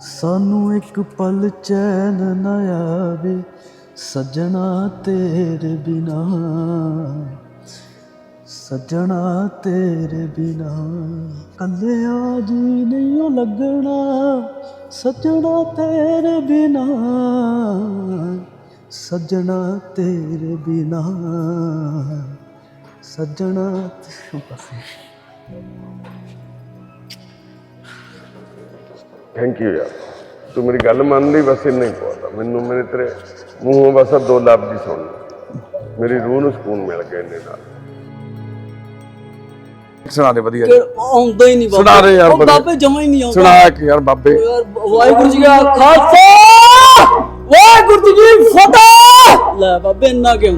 ਸਾਨੂੰ ਇੱਕ ਪਲ ਚੈਨ ਨਾ ਆਵੇ, ਸਜਣਾ ਤੇਰੇ ਬਿਨਾ। ਸਜਣਾ ਤੇਰੇ ਬਿਨਾ। ਕੱਲਿਆ ਜੀ ਨਹੀਂ ਉਹ ਲੱਗਣਾ, ਸਜਣਾ ਤੇਰੇ ਬਿਨਾ। ਸਜਣਾ ਤੇਰੇ ਬਿਨਾ। ਸਜਣਾ ਤੇ- ਬਸ ਥੈਂਕ ਯੂ ਯਾਰ। ਤੂੰ ਮੇਰੀ ਗੱਲ ਮੰਨ ਲਈ ਬਸ ਇੰਨਾ ਹੀ ਆ। ਮੈਨੂੰ ਮੇਰੇ ਤੇਰੇ ਮੂੰਹੋਂ ਬਸ ਦੋ ਲਫ਼ਜ਼ ਹੀ ਸੁਣ। ਮੇਰੀ ਰੂਹ ਨੂੰ ਸਕੂਨ ਮਿਲ ਗਿਆ ਇੰਨੇ ਨਾਲ। ਸੁਣਾ ਦੇ ਵਧੀਆ ਕਿ ਆਉਂਦਾ ਹੀ ਨਹੀਂ ਬਾਬਾ। ਸੁਣਾ ਦੇ ਯਾਰ ਉਹ। ਬਾਬੇ ਜਮਾ ਹੀ ਨਹੀਂ ਆਉਂਦਾ। ਸੁਣਾ ਇੱਕ ਯਾਰ ਬਾਬੇ। ਯਾਰ ਵਾਹਿਗੁਰੂ ਜੀ ਕਾ ਖਾਲਸਾ! ਵਾਹਿਗੁਰੂ ਜੀ ਕੀ ਫਤਿਹ! ਲੈ ਬਾਬੇ ਇੰਨਾ ਕਿਉਂ?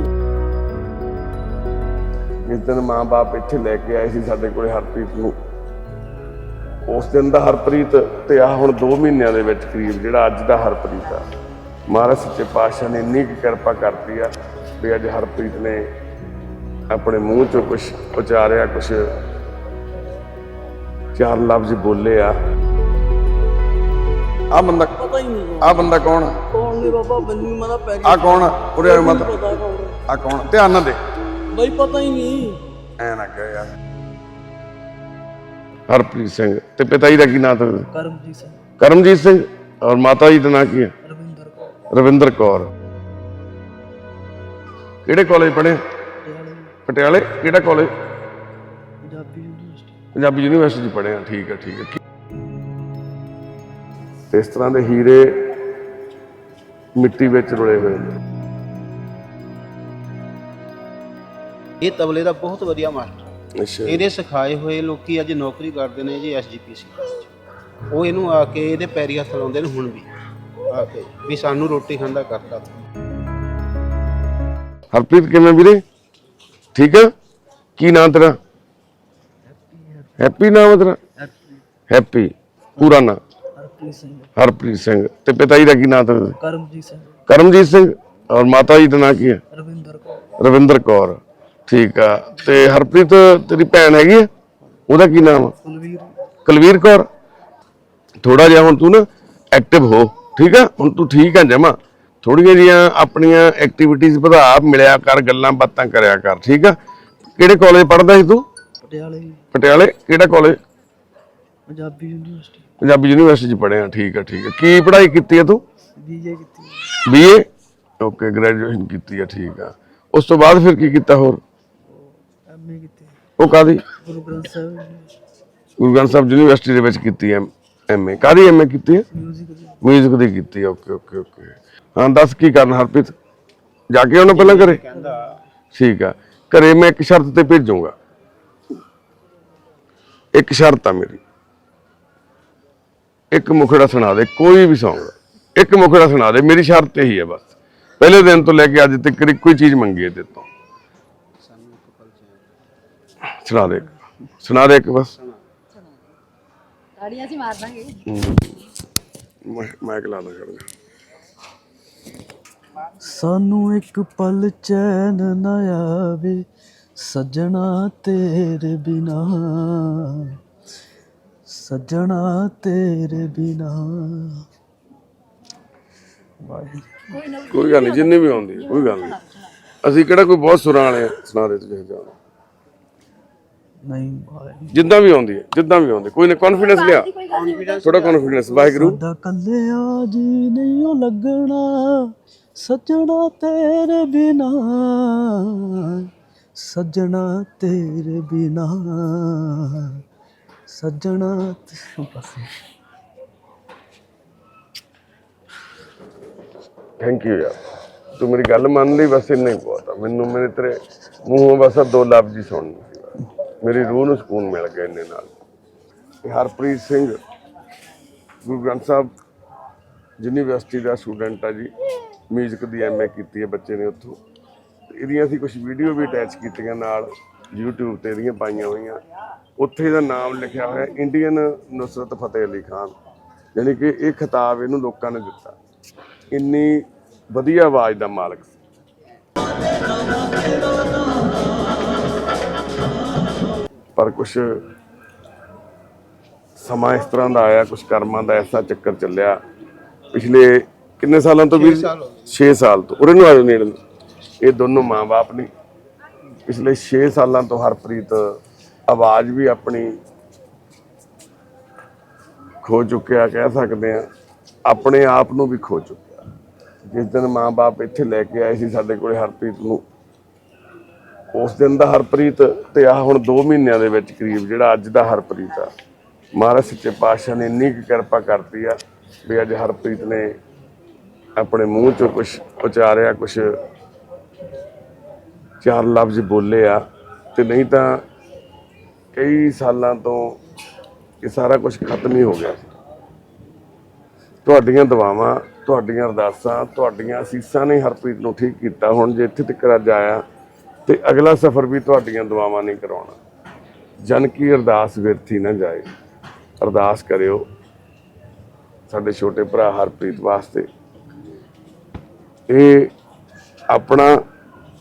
ਜਿਸ ਦਿਨ ਮਾਂ-ਬਾਪ ਇੱਥੇ ਲੈ ਕੇ ਆਏ ਸੀ ਸਾਡੇ ਕੋਲੇ ਹਰਪ੍ਰੀਤ ਨੂੰ ਉਸ ਦਿਨ ਦਾ ਹਰਪ੍ਰੀਤ ਤੇ ਆ ਹੁਣ 2 ਮਹੀਨਿਆਂ ਦੇ ਵਿੱਚ ਕਰੀਬ ਜਿਹੜਾ ਅੱਜ ਦਾ ਹਰਪ੍ਰੀਤ ਆ। ਮਹਾਰਾਜ ਸੱਚੇ ਪਾਤਸ਼ਾਹ ਨੇ ਇੰਨੀ ਕਿਰਪਾ ਕਰਤੀ ਆ ਵੀ ਅੱਜ ਹਰਪ੍ਰੀਤ ਨੇ ਆਪਣੇ ਮੂੰਹ ਚੋਂ ਕੁਝ ਉਚਾਰਿਆ ਕੁਝ ਚਾਰ ਲਫ਼ਜ਼ ਬੋਲੇ ਆ। ਆ ਬੰਦਾ ਪਤਾ ਹੀ ਨਹੀਂ ਆ ਬੰਦਾ ਕੌਣ? ਆ ਕੌਣ ਨੇ ਬਾਬਾ ਮੈਨੂੰ ਮਨਾ ਪੈ ਗਿਆ ਆਹ ਕੌਣ? ਆ ਉਰੇ ਆ ਮਤ। ਆ ਕੌਣ। ਆ? ਧਿਆਨ ਨਾਲ ਦੇ ਬਈ ਪਤਾ ਹੀ ਨਹੀਂ। ਐ ਨਾ ਕਹਿ ਯਾਰ। ਹਰਪ੍ਰੀਤ ਸਿੰਘ ਤੇ ਪਿਤਾ ਜੀ ਦਾ ਕੀ ਨਾਮ ਤੁਹਾਡਾ ਕਰਮਜੀਤ ਸਿੰਘ। ਕਰਮਜੀਤ ਸਿੰਘ ਔਰ ਮਾਤਾ ਜੀ ਦਾ ਨਾਂ ਕੀ ਹੈ? ਰਵਿੰਦਰ ਕੌਰ। ਰਵਿੰਦਰ ਕੌਰ। ਕਿਹੜੇ ਕਾਲਜ ਪੜ੍ਹੇ? ਪਟਿਆਲੇ। ਕਿਹੜਾ college Punjabi university. Punjabi university ਪੜ੍ਹੇ ਆ ਠੀਕ ਹੈ ਠੀਕ ਹੈ। ਤੇ ਇਸ ਤਰ੍ਹਾਂ ਦੇ ਹੀਰੇ ਮਿੱਟੀ ਵਿੱਚ ਰੁਲੇ ਹੋਏ ਨੇ। ਇਹ ਤਬਲੇ ਦਾ ਬਹੁਤ ਵਧੀਆ ਮਾਸਟਰ। ਅੱਛਾ। ਇਹਦੇ ਸਿਖਾਏ ਹੋਏ ਲੋਕੀ ਅੱਜ ਨੌਕਰੀ ਕਰਦੇ ਨੇ ਜੀ ਐਸਜੀਪੀਸੀ ਉਹ ਇਹਨੂੰ ਆ ਕੇ ਇਹਦੇ ਪੈਰੀ ਹੱਥ ਲਾਉਂਦੇ ਨੇ ਹੁਣ ਵੀ। ਆ ਕੇ ਵੀ ਸਾਨੂੰ ਰੋਟੀ ਖਾਂਦਾ ਕਰਦਾ ਹਰਪ੍ਰੀਤ ਕਿਵੇਂ ਵੀਰੇ? ਠੀਕ ਆ? ਕੀ ਨਾਮ ਤੇਰਾ? ਹੈਪੀ ਨਾਮ ਤੇਰਾ? ਹੈਪੀ। ਪੂਰਾ ਨਾਮ ਹਰਪ੍ਰੀਤ ਸਿੰਘ। ਹਰਪ੍ਰੀਤ ਸਿੰਘ ਤੇ ਪਿਤਾ ਜੀ ਦਾ ਕੀ ਨਾਮ ਤੇਰਾ? ਕਰਮਜੀਤ ਸਿੰਘ। ਕਰਮਜੀਤ ਸਿੰਘ। ਔਰ ਮਾਤਾ ਜੀ ਦਾ ਨਾਂ ਕੀ ਹੈ ਰਵਿੰਦਰ ਕੌਰ। ਰਵਿੰਦਰ ਕੌਰ। ਠੀਕ ਆ। ਤੇ ਹਰਪ੍ਰੀਤ ਤੇਰੀ ਭੈਣ ਹੈਗੀ ਆ? ਉਹਦਾ ਕੀ ਨਾਮ ਆ? ਕੁਲਵੀਰ। ਕੁਲਵੀਰ ਕੌਰ? ਥੋੜਾ ਜਿਹਾ ਹੁਣ ਤੂੰ ਨਾ ਐਕਟਿਵ ਹੋ ਠੀਕ ਆ? ਹੁਣ ਤੂੰ ਠੀਕ ਆ ਜਮਾ। ਥੋੜੀਆਂ ਜੀਆਂ ਆਪਣੀਆਂ ਐਕਟੀਵਿਟੀਜ਼ ਵਧਾ ਮਿਲਿਆ ਕਰ ਗੱਲਾਂ ਬਾਤਾਂ ਕਰਿਆ ਕਰ ਠੀਕ ਆ? ਕਿਹੜੇ ਕਾਲਜ ਪੜ੍ਹਦਾ ਸੀ ਤੂੰ? ਪਟਿਆਲੇ। ਪਟਿਆਲੇ? ਕਿਹੜਾ college Punjabi university. Punjabi university ਚ ਪੜ੍ਹਿਆ ਠੀਕ ਆ ਠੀਕ ਆ। ਕੀ ਪੜ੍ਹਾਈ ਕੀਤੀ ਆ ਤੂੰ? ਬੀਏ ਕੀਤੀ ਬੀਏ ਓਕੇ ਗ੍ਰੈਜੂਏਸ਼ਨ ਕੀਤੀ ਆ ਠੀਕ ਆ। ਉਸ ਤੋਂ ਬਾਅਦ ਫਿਰ ਕੀ ਕੀਤਾ ਹੋਰ? ਐਮਏ ਕੀਤੀ। ਉਹ ਕਾਦੀ ਗੁਰੂ ਗ੍ਰੰਥ ਸਾਹਿਬ ਯੂਨੀਵਰਸਿਟੀ ਗੁਰੂ ਗ੍ਰੰਥ ਸਾਹਿਬ ਯੂਨੀਵਰਸਿਟੀ ਦੇ ਵਿੱਚ ਕੀਤੀ ਐ ਐਮਏ ਕਾਦੀ ਐਮਏ ਕੀਤੀ ਹੈ ਮਿਊਜ਼ਿਕ ਦੀ। ਮਿਊਜ਼ਿਕ ਦੀ ਕੀਤੀ ਓਕੇ ਓਕੇ ਓਕੇ। ਹਾਂ ਦੱਸ ਕੀ ਕਰਨਾ ਹਰਪ੍ਰੀਤ? ਜਾ ਕੇ ਆਉਣਾ ਪਹਿਲਾਂ ਘਰੇ? ਠੀਕ ਆ। ਘਰੇ ਮੈਂ ਇੱਕ ਸ਼ਰਤ ਤੇ ਭੇਜੂੰਗਾ। ਇੱਕ ਸ਼ਰਤ ਆ ਮੇਰੀ। ਇੱਕ ਮੁਖੜਾ ਸੁਣਾ ਦੇ ਕੋਈ ਵੀ Song ਇੱਕ ਮੁਖੜਾ ਸੁਣਾ ਦੇ ਮੇਰੀ ਸ਼ਰਤ ਇਹੀ ਹੈ ਬਸ। ਪਹਿਲੇ ਦਿਨ ਤੋਂ ਲੈ ਕੇ ਅੱਜ ਤੱਕ ਇੱਕੋ ਹੀ ਚੀਜ਼ ਮੰਗੀ ਹੈ ਤੇਰੇ ਤੋਂ। ਸੁਣਾ ਦੇ ਸੁਣਾ ਦੇ ਇੱਕ ਬਸ। ਤਾੜੀਆਂ ਅਸੀਂ ਮਾਰ ਦਾਂਗੇ। ਮੈਂ ਮੈਂ ਲਾ ਦਾਂ ਕਰਦਾ ਸਾਨੂੰ ਇੱਕ ਪਲ ਚੈਨ ਨਾ ਆਵੇ ਸਜਣਾ ਤੇਰੇ ਬਿਨਾ। ਸਜਣਾ ਤੇਰੇ ਬਿਨਾ। ਕੋਈ ਗੱਲ ਨਹੀਂ ਜਿੰਨੀ ਵੀ ਆਉਂਦੀ ਕੋਈ ਗੱਲ ਨਹੀਂ ਅਸੀਂ ਕਿਹੜਾ ਕੋਈ ਬਹੁਤ ਸੁਰਾਂ ਵਾਲੇ ਸੁਣਾ ਦੇ ਤੁਸੀਂ ਜਾਓ ਨਹੀਂ। ਜਿੱਦਾਂ ਵੀ ਆਉਂਦੀ ਹੈ ਜਿੱਦਾਂ ਵੀ ਆਉਂਦੀ ਕੋਈ ਨਾ ਕੌਨਫੀਡੈਂਸ ਲਿਆ। ਥੋੜਾ ਕੌਨਫੀਡੈਂਸ ਵਾਹਿਗੁਰੂ। ਸਾਡਾ ਕੱਲਿਆ ਜੀ ਨਹੀਂ ਉਹ ਲੱਗਣਾ ਸਜਣਾ ਤੇਰੇ ਬਿਨਾ। ਸਜਣਾ ਤੇਰੇ ਬਿਨਾ। ਸਜਣਾ ਤੇ- ਬਸ ਥੈਂਕ ਯੂ ਯਾਰ। ਤੂੰ ਮੇਰੀ ਗੱਲ ਮੰਨ ਲਈ ਬਸ ਇੰਨਾ ਹੀ ਬਹੁਤ ਆ। ਮੈਨੂੰ ਮੇਰੇ ਤੇਰੇ ਮੂੰਹੋਂ ਬਸ ਆਹ ਦੋ ਲਫ਼ਜ਼ ਹੀ ਸੁਣਨ ਸੀ। ਮੇਰੀ ਰੂਹ ਨੂੰ ਸਕੂਨ ਮਿਲ ਗਿਆ ਇੰਨੇ ਨਾਲ। ਹਰਪ੍ਰੀਤ ਸਿੰਘ, ਗੁਰੂ ਗ੍ਰੰਥ ਸਾਹਿਬ ਯੂਨੀਵਰਸਿਟੀ ਦਾ ਸਟੂਡੈਂਟ ਆ ਜੀ। ਮਿਊਜ਼ਿਕ ਦੀ ਐਮਏ ਕੀਤੀ ਹੈ ਬੱਚੇ ਨੇ ਉੱਥੋਂ। ਇਹਦੀਆਂ ਅਸੀਂ ਕੁਝ ਵੀਡੀਓ ਵੀ ਅਟੈਚ ਕੀਤੀਆਂ ਨਾਲ, YouTube ਤੇ ਇਹਦੀਆਂ ਪਾਈਆਂ ਹੋਈਆਂ। ਉੱਥੇ ਇਹਦਾ ਨਾਮ ਲਿਖਿਆ ਹੋਇਆ ਇੰਡੀਅਨ ਨੁਸਰਤ ਫਤਿਹ ਅਲੀ ਖਾਨ। ਯਾਨੀ ਕਿ ਇਹ ਖਿਤਾਬ ਇਹਨੂੰ ਲੋਕਾਂ ਨੇ ਦਿੱਤਾ। ਇੰਨੀ ਵਧੀਆ ਆਵਾਜ਼ ਦਾ ਮਾਲਕ ਸੀ। ਕੁਝ ਸਮਾਂ ਇਸ ਤਰ੍ਹਾਂ ਦਾ ਆਇਆ ਕੁਝ ਕਰਮਾਂ ਦਾ ਐਸਾ ਚੱਕਰ ਚੱਲਿਆ। ਪਿਛਲੇ ਕਿੰਨੇ ਸਾਲਾਂ ਤੋਂ ਵੀ ਛੇ ਸਾਲ ਹੋ 6 ਸਾਲ ਤੋਂ। ਉਰੇ ਨੂੰ ਆਜੋ ਨੇੜੇ। ਇਹ ਦੋਨੋਂ ਮਾਂ-ਬਾਪ ਨੇ। ਪਿਛਲੇ 6 ਸਾਲਾਂ ਤੋਂ ਹਰਪ੍ਰੀਤ ਆਵਾਜ਼ ਵੀ ਆਪਣੀ ਖੋ ਚੁੱਕਿਆ ਕਹਿ ਸਕਦੇ ਆ ਆਪਣੇ ਆਪ ਨੂੰ ਵੀ ਖੋ ਚੁੱਕਿਆ। ਜਿਸ ਦਿਨ ਮਾਂ-ਬਾਪ ਇੱਥੇ ਲੈ ਕੇ ਆਏ ਸੀ ਸਾਡੇ ਕੋਲੇ ਹਰਪ੍ਰੀਤ ਨੂੰ ਉਸ ਦਿਨ ਦਾ ਹਰਪ੍ਰੀਤ ਤੇ ਆ ਹੁਣ 2 ਮਹੀਨਿਆਂ ਦੇ ਵਿੱਚ ਕਰੀਬ ਜਿਹੜਾ ਅੱਜ ਦਾ ਹਰਪ੍ਰੀਤ ਆ। ਮਹਾਰਾਜ ਸੱਚੇ ਪਾਤਸ਼ਾਹ ਨੇ ਇੰਨੀ ਕੁ ਕਿਰਪਾ ਕਰਤੀ ਆ ਵੀ ਅੱਜ ਹਰਪ੍ਰੀਤ ਨੇ ਆਪਣੇ ਮੂੰਹ ਚੋਂ ਕੁਝ ਉਚਾਰਿਆ ਕੁਝ ਚਾਰ ਲਫ਼ਜ਼ ਬੋਲੇ ਆ। ਤੇ ਨਹੀਂ ਤਾਂ ਕਈ ਸਾਲਾਂ ਤੋਂ ਇਹ ਸਾਰਾ ਕੁਝ ਖਤਮ ਹੀ ਹੋ ਗਿਆ ਤੁਹਾਡੀਆਂ ਦਵਾਵਾਂ ਤੁਹਾਡੀਆਂ ਅਰਦਾਸਾਂ, ਤੁਹਾਡੀਆਂ ਅਸੀਸਾਂ ਨੇ ਹਰਪ੍ਰੀਤ ਨੂੰ ਠੀਕ ਕੀਤਾ। ਹੁਣ ਜੇ ਇੱਥੇ ਤੱਕ ਅੱਜ ਆਇਆ ਤੇ ਅਗਲਾ ਸਫ਼ਰ ਵੀ ਤੁਹਾਡੀਆਂ ਦੁਆਵਾਂ ਨਹੀਂ ਕਰਾਉਣਾ। ਜਨ ਕੀ ਅਰਦਾਸ ਵਿਰਥੀ ਨਾ ਜਾਏ। ਅਰਦਾਸ ਕਰਿਓ ਸਾਡੇ ਛੋਟੇ ਭਰਾ ਹਰਪ੍ਰੀਤ ਵਾਸਤੇ। ਇਹ ਆਪਣਾ,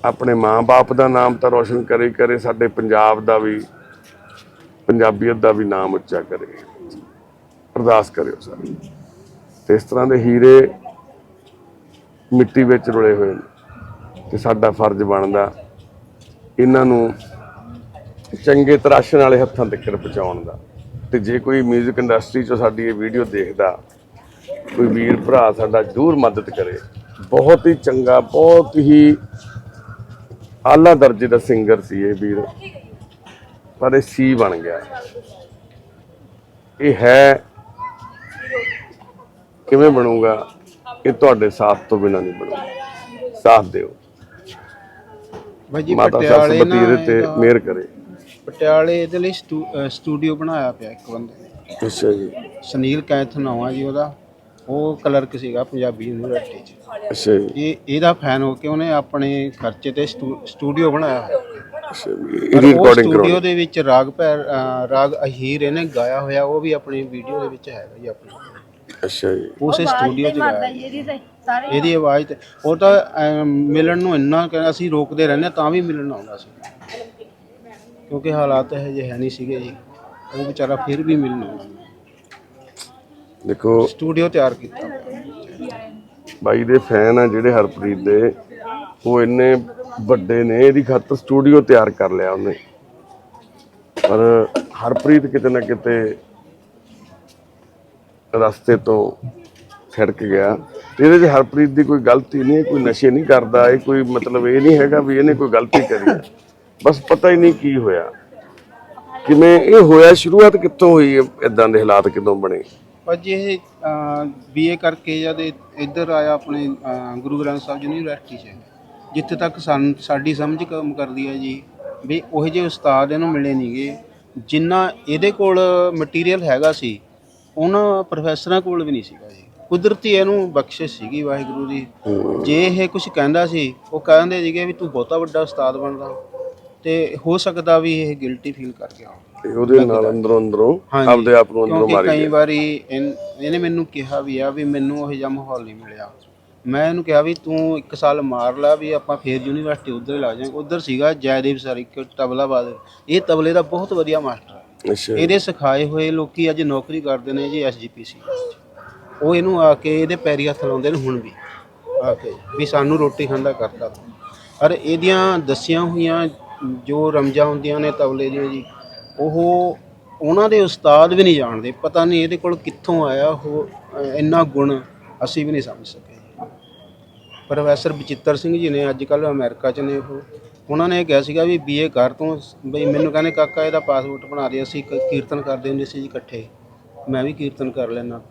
ਆਪਣੇ ਮਾਂ-ਬਾਪ ਦਾ ਨਾਮ ਤਾਂ ਰੋਸ਼ਨ ਕਰੇ ਕਰੇ, ਸਾਡੇ ਪੰਜਾਬ ਦਾ ਵੀ, ਪੰਜਾਬੀਅਤ ਦਾ ਵੀ ਨਾਮ ਉੱਚਾ ਕਰੇ। ਅਰਦਾਸ ਕਰਿਓ ਸਾਰੇ। ਤੇ ਇਸ ਤਰ੍ਹਾਂ ਦੇ ਹੀਰੇ ਮਿੱਟੀ ਵਿੱਚ ਰੁਲੇ ਹੋਏ ਨੇ ਤੇ ਸਾਡਾ ਫਰਜ਼ ਬਣਦਾ ਇਹਨਾਂ ਨੂੰ ਚੰਗੇ ਤਰਾਸ਼ਣ ਵਾਲੇ ਹੱਥਾਂ ਤੱਕ ਪਹੁੰਚਾਉਣ ਦਾ। ਤੇ ਜੇ ਕੋਈ 뮤직 ਇੰਡਸਟਰੀ 'ਚੋਂ ਸਾਡੀ ਇਹ ਵੀਡੀਓ ਦੇਖਦਾ, ਕੋਈ ਵੀਰ ਭਰਾ ਸਾਡਾ ਜ਼ਰੂਰ ਮਦਦ ਕਰੇ। ਬਹੁਤ ਹੀ ਚੰਗਾ, ਬਹੁਤ ਹੀ ਆਲਾ ਦਰਜੇ ਦਾ ਸਿੰਗਰ ਸੀ ਇਹ ਵੀਰ। ਪਰ ਇਹ ਸੀ ਬਣ ਗਿਆ। ਇਹ ਹੈ ਕਿਵੇਂ ਬਣੂਗਾ, ਇਹ ਤੁਹਾਡੇ ਸਾਥ ਤੋਂ ਬਿਨਾਂ ਨਹੀਂ ਬਣੂਗਾ। ਸਾਥ ਦਿਓ। ਮਾਤਾ ਸਾਹਿਬ ਪਟਿਆਲੇ ਸਬਤੀ ਨਾ ਇਹਦੇ ਤੇ ਇਹਦਾ- ਮਿਹਰ ਕਰੇ। ਪਟਿਆਲੇ ਇਹਦੇ ਲਈ ਸਟੂ- ਸਟੂਡੀਓ ਬਣਾਇਆ ਪਿਆ ਇੱਕ ਬੰਦੇ ਨੇ। ਅੱਛਾ ਜੀ। ਸੁਨੀਲ ਕੈਥ ਆ ਜੀ ਉਹਦਾ। ਉਹ ਕਲਰਕ ਸੀਗਾ ਪੰਜਾਬੀ ਯੂਨੀਵਰਸਿਟੀ 'ਚ। ਅੱਛਾ ਜੀ। ਇਹ ਇਹਦਾ ਫੈਨ ਹੋ ਕੇ ਉਹਨੇ ਆਪਣੇ ਖਰਚੇ ਤੇ ਸਟੂ- ਸਟੂਡੀਓ ਬਣਾਇਆ ਹੋਇਆ। ਅੱਛਾ ਜੀ। ਪਰ ਇਹਦੀ ਉਹ ਰਿਕਾਰਡਿੰਗ ਸਟੂਡੀਓ ਦੇ ਵਿੱਚ ਰਾਗ ਭੈਰ ਰਾਗ ਅਹੀਰ ਇਹਨੇ ਗਾਇਆ ਹੋਇਆ ਉਹ ਵੀ ਆਪਣੀ ਵੀਡੀਓ ਦੇ ਵਿੱਚ ਹੈਗਾ ਜੀ ਆਪਣੀ। ਅੱਛਾ ਜੀ। ਉਸੇ ਸਟੂਡੀਓ 'ਚ ਗਾਇਆ ਇਹਦੀ ਤੇ ਸਾਰੇ ਇਹਦੀ ਆਵਾਜ਼। ਤੇ ਉਹ ਤਾਂ ਮਿਲਣ ਨੂੰ ਇੰਨਾ ਕਿ ਅਸੀਂ ਰੋਕਦੇ ਰਹਿੰਦੇ ਤਾਂ ਵੀ ਮਿਲਣ ਆਉਂਦਾ ਸੀ। ਕਿਉਂਕਿ ਹਾਲਾਤ ਇਹ ਜਿਹੇ ਹੈ ਨਹੀਂ ਸੀਗੇ ਜੀ। ਉਹ ਵਿਚਾਰਾ ਫਿਰ ਵੀ ਮਿਲਣ ਆਉਂਦਾ ਦੇਖੋ ਸਟੂਡੀਓ ਤਿਆਰ ਕੀਤਾ। ਬਾਈ ਦੇ ਫੈਨ ਆ ਜਿਹੜੇ ਹਰਪ੍ਰੀਤ ਦੇ ਉਹ ਇੰਨੇ ਵੱਡੇ ਨੇ ਇਹਦੀ ਖਾਤਰ ਸਟੂਡੀਓ ਤਿਆਰ ਕਰ ਲਿਆ ਉਹਨੇ। ਪਰ ਹਰਪ੍ਰੀਤ ਕਿਤੇ ਨਾ ਕਿਤੇ ਰਸਤੇ ਤੋਂ ਛੜਕ ਗਿਆ। ਤੇ ਇਹਦੇ 'ਚ ਹਰਪ੍ਰੀਤ ਦੀ ਕੋਈ ਗਲਤੀ ਨਹੀਂ, ਕੋਈ ਨਸ਼ੇ ਨਹੀਂ ਕਰਦਾ, ਇਹ ਕੋਈ ਮਤਲਬ ਇਹ ਨਹੀਂ ਹੈਗਾ ਵੀ ਇਹਨੇ ਕੋਈ ਗਲਤੀ ਕਰੀ। ਹੈ। ਬਸ ਪਤਾ ਹੀ ਨਹੀਂ ਕੀ ਹੋਇਆ। ਕਿਵੇਂ ਇਹ ਹੋਇਆ, ਸ਼ੁਰੂਆਤ ਕਿੱਥੋਂ ਹੋਈ ਇਦਾਂ ਦੇ ਹਾਲਾਤ ਕਿਦੋਂ ਬਣੇ? ਪਰ ਜੇ ਇਹ ਬੀਏ ਕਰਕੇ ਜਦ ਇਹ ਇੱਧਰ ਆਇਆ ਆਪਣੇ ਗੁਰੂ ਗ੍ਰੰਥ ਸਾਹਿਬ ਯੂਨੀਵਰਸਿਟੀ 'ਚ। ਜਿੱਥੇ ਤੱਕ ਸਾਨੂੰ ਸਾਡੀ ਸਮਝ ਕੰਮ ਕਰਦੀ ਹੈ ਜੀ, ਵੀ ਉਹ ਜਿਹੇ ਉਸਤਾਦ ਇਹਨੂੰ ਮਿਲੇ ਨਹੀਂਗੇ ਜਿੰਨਾ ਇਹਦੇ ਕੋਲ ਮਟੀਰੀਅਲ ਹੈਗਾ ਸੀ ਉਹਨਾਂ ਪ੍ਰੋਫੈਸਰਾਂ ਕੋਲ ਵੀ ਨਹੀਂ ਸੀਗਾ ਜੀ। ਕੁਦਰਤੀ ਇਹਨੂੰ ਬਖਸ਼ਿਸ਼ ਸੀਗੀ ਵਾਹਿਗੁਰੂ ਦੀ ਜੇ ਇਹ ਕੁਝ ਕਹਿੰਦਾ ਸੀ ਉਹ ਕਹਿੰਦੇ ਸੀਗੇ ਵੀ ਤੂੰ ਬਹੁਤਾ ਵੱਡਾ ਉਸਤਾਦ ਬਣਦਾ। ਤੇ ਹੋ ਸਕਦਾ ਵੀ ਇਹ ਗਿਲਟੀ ਫੀਲ ਕਰ ਗਿਆ। ਤੇ ਉਹਦੇ ਨਾਲ ਅੰਦਰੋਂ ਅੰਦਰੋਂ। ਆਪਦੇ ਆਪ ਨੂੰ ਅੰਦਰੋਂ ਮਾਰੀ ਕਈ ਵਾਰੀ ਇਹਨੇ ਮੈਨੂੰ ਕਿਹਾ ਵੀ ਆ ਵੀ ਮੈਨੂੰ ਉਹ ਜਿਹਾ ਮਾਹੌਲ ਨਹੀਂ ਮਿਲਿਆ। ਮੈਂ ਇਹਨੂੰ ਕਿਹਾ ਵੀ ਤੂੰ ਇੱਕ ਸਾਲ ਮਾਰ ਲਾ ਵੀ ਆਪਾਂ ਫੇਰ ਯੂਨੀਵਰਸਿਟੀ ਉਧਰ ਲਾ ਜਾਵਾਂਗੇ। ਉਧਰ ਸੀਗਾ ਜੈਦੇਵ ਸਰ ਇੱਕ ਤਬਲਾਬਾਦ ਇਹ ਤਬਲੇ ਦਾ ਬਹੁਤ ਵਧੀਆ ਮਾਸਟਰ ਹੈ। ਅੱਛਾ। ਇਹਦੇ ਸਿਖਾਏ ਹੋਏ ਲੋਕੀ ਅੱਜ ਨੌਕਰੀ ਕਰਦੇ ਨੇ ਜੀ ਐਸਜੀਪੀਸੀ ਉਹ ਇਹਨੂੰ ਆ ਕੇ ਇਹਦੇ ਪੈਰੀ ਹੱਥ ਲਾਉਂਦੇ ਨੇ ਹੁਣ ਵੀ, ਆ ਕੇ, ਵੀ ਸਾਨੂੰ ਰੋਟੀ ਖਾਂਦਾ ਕਰਦਾ ਪਰ ਇਹਦੀਆਂ ਦੱਸੀਆਂ ਹੋਈਆਂ ਜੋ ਰਮਜਾਂ ਹੁੰਦੀਆਂ ਨੇ ਤਬਲੇ ਦੀਆਂ ਜੀ, ਉਹ ਉਹਨਾਂ ਦੇ ਉਸਤਾਦ ਵੀ ਨਹੀਂ ਜਾਣਦੇ। ਪਤਾ ਨਹੀਂ ਇਹਦੇ ਕੋਲ ਕਿੱਥੋਂ ਆਇਆ ਉਹ ਇੰਨਾ ਗੁਣ ਅਸੀਂ ਵੀ ਨਹੀਂ ਸਮਝ ਸਕੇ। ਪ੍ਰੋਫੈਸਰ ਬਚਿੱਤਰ ਸਿੰਘ ਜੀ ਨੇ ਅੱਜ ਕੱਲ ਅਮਰੀਕਾ 'ਚ ਨੇ ਉਹ। ਉਹਨਾਂ ਨੇ ਕਿਹਾ ਸੀਗਾ ਵੀ ਬੀਏ ਕਰ ਤੂੰ ਬਈ ਮੈਨੂੰ ਕਹਿੰਦੇ ਕਾਕਾ ਇਹਦਾ ਪਾਸਪੋਰਟ ਬਣਾ ਦੇ ਅਸੀਂ ਕ- ਕੀਰਤਨ ਕਰਦੇ ਹੁੰਦੇ ਸੀ ਜੀ ਇਕੱਠੇ। ਮੈਂ ਵੀ ਕੀਰਤਨ ਕਰ ਲੈਣਾ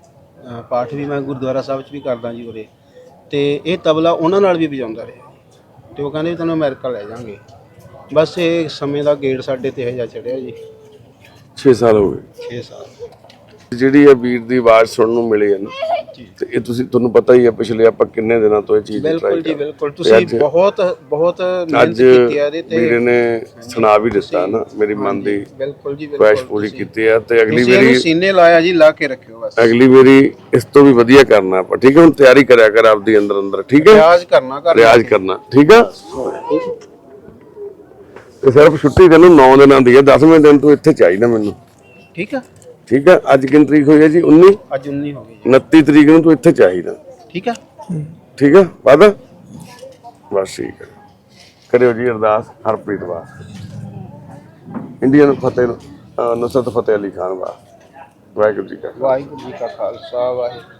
ਪਾਠ ਵੀ ਮੈਂ ਗੁਰਦੁਆਰਾ ਸਾਹਿਬ 'ਚ ਵੀ ਕਰਦਾ ਜੀ ਉਰੇ। ਤੇ ਇਹ ਤਬਲਾ ਉਹਨਾਂ ਨਾਲ ਵੀ ਵਜਾਉਂਦਾ ਰਿਹਾ। ਤੇ ਉਹ ਕਹਿੰਦੇ ਵੀ ਤੈਨੂੰ ਅਮਰੀਕਾ ਲੈ ਜਾਾਂਗੇ ਬਸ ਇਹ ਸਮੇਂ ਦਾ ਗੇੜ ਸਾਡੇ ਤੇ ਇਹ ਜਾ ਚੜਿਆ ਜੀ। 6 ਸਾਲ ਹੋ ਗਏ। 6 ਸਾਲ। ਜਿਹੜੀ ਇਹ ਵੀਰ ਦੀ ਆਵਾਜ਼ ਸੁਣਨ ਨੂੰ ਮਿਲੀ ਹੈ ਨਾ। ਤੇ ਇਹ ਤੁਸੀਂ ਤੁਹਾਨੂੰ ਪਤਾ ਹੀ ਹੈ ਪਿਛਲੇ ਆਪਾਂ ਕਿੰਨੇ ਦਿਨਾਂ ਤੋਂ ਇਹ ਚੀਜ਼ ਬਿਲਕੁਲ ਜੀ ਬਿਲਕੁਲ। ਤੁਸੀਂ ਬਹੁਤ ਬਹੁਤ ਮਿਹਨਤ ਕੀਤੀ ਹੈ ਇਹਦੇ ਤੇ। ਨੇ ਸੁਣਾ ਵੀ ਦਿੱਤਾ ਨਾ ਮੇਰੀ ਮਨ ਦੀ ਬਿਲਕੁਲ ਜੀ ਖੁਆਇਸ਼ ਬਿਲਕੁਲ ਪੂਰੀ ਤੁਸੀਂ- ਕੀਤੀ ਹੈ ਤੇ ਅਗਲੀ ਵਾਰੀ ਸੀਨੇ ਲਾਇਆ ਜੀ ਲਾ ਕੇ ਰੱਖਿਓ ਬਸ। ਅਗਲੀ ਵਾਰੀ ਇਸ ਤੋਂ ਵੀ ਵਧੀਆ ਕਰਨਾ ਆਪਾਂ ਠੀਕ ਹੈ? ਹੁਣ ਤਿਆਰੀ ਕਰਿਆ ਕਰ ਆਪਦੀ ਅੰਦਰ ਅੰਦਰ ਠੀਕ ਹੈ? ਰਿਆਜ਼ ਕਰਨਾ ਕਰ ਰਿਆਜ਼ ਕਰਨਾ ਠੀਕ ਆ? ਤੇ ਸਿਰਫ ਛੁੱਟੀ ਤੈਨੂੰ 9 ਦਿਨਾਂ ਦੀ ਹੈ 10ਵੇਂ ਦਿਨ ਤੂੰ ਇੱਥੇ ਚਾਹੀਦਾ ਮੈਨੂੰ। ਠੀਕ ਆ। ਠੀਕ ਹੈ ਅੱਜ ਕਿੰਨੀ ਤਰੀਕ ਹੋਈ ਹੈ ਜੀ? 19 ਅੱਜ 19 ਹੋ ਗਈ ਜੀ। 29 ਤਰੀਕ ਨੂੰ ਤੂੰ ਇੱਥੇ ਚਾਹੀਦਾ। ਠੀਕ ਹੈ? ਠੀਕ ਹੈ ਵਾਦਾ? ਬਸ ਠੀਕ ਹੈ। ਕਰਿਓ ਜੀ ਅਰਦਾਸ ਹਰਪ੍ਰੀਤ ਵਾਸਤੇ ਇੰਡੀਅਨ ਫਤਿਹ ਨੁਸਰਤ ਫਤਿਹ ਅਲੀ ਖਾਨ ਵਾਹਿਗੁਰੂ ਜੀ ਕਾ। ਵਾਹਿਗੁਰੂ ਜੀ ਕਾ ਖਾਲਸਾ ਵਾਹਿਗੁਰੂ